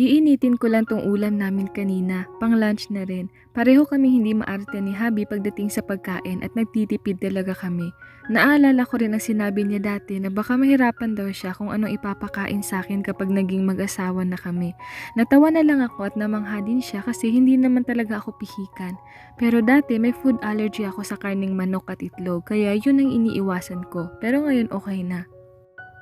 Iinitin ko lang tong ulam namin kanina, pang lunch na rin. Pareho kami hindi maarte ni Habi pagdating sa pagkain at nagtitipid talaga kami. Naalala ko rin ang sinabi niya dati na baka mahirapan daw siya kung anong ipapakain sa akin kapag naging mag-asawa na kami. Natawa na lang ako at namangha din siya kasi hindi naman talaga ako pihikan. Pero dati may food allergy ako sa karning manok at itlog kaya yun ang iniiwasan ko. Pero ngayon okay na.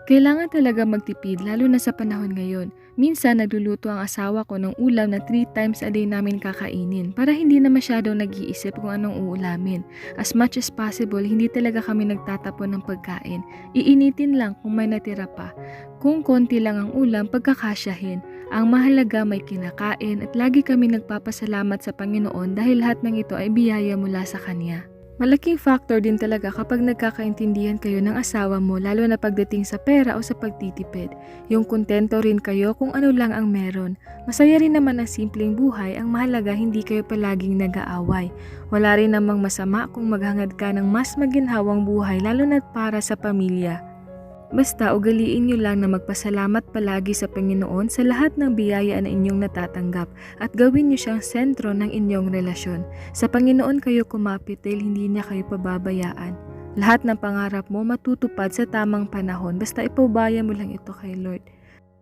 Kailangan talaga magtipid lalo na sa panahon ngayon. Minsan nagluluto ang asawa ko ng ulam na 3 times a day namin kakainin para hindi na masyadong nag-iisip kung anong uulamin. As much as possible, hindi talaga kami nagtatapon ng pagkain. Iinitin lang kung may natira pa. Kung konti lang ang ulam, pagkakasyahin. Ang mahalaga may kinakain at lagi kami nagpapasalamat sa Panginoon dahil lahat ng ito ay biyaya mula sa Kanya. Malaking factor din talaga kapag nagkakaintindihan kayo ng asawa mo lalo na pagdating sa pera o sa pagtitipid. Yung kontento rin kayo kung ano lang ang meron. Masaya rin naman ang simpleng buhay, ang mahalaga hindi kayo palaging nag-aaway. Wala rin namang masama kung maghangad ka ng mas maginhawang buhay lalo na para sa pamilya. Basta ugaliin niyo lang na magpasalamat palagi sa Panginoon sa lahat ng biyaya na inyong natatanggap at gawin niyo siyang sentro ng inyong relasyon. Sa Panginoon kayo kumapit dahil hindi niya kayo pababayaan. Lahat ng pangarap mo matutupad sa tamang panahon basta ipabaya mo lang ito kay Lord.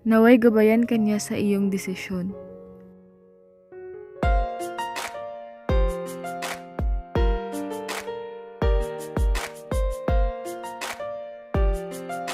Naway gabayan kanya sa iyong desisyon.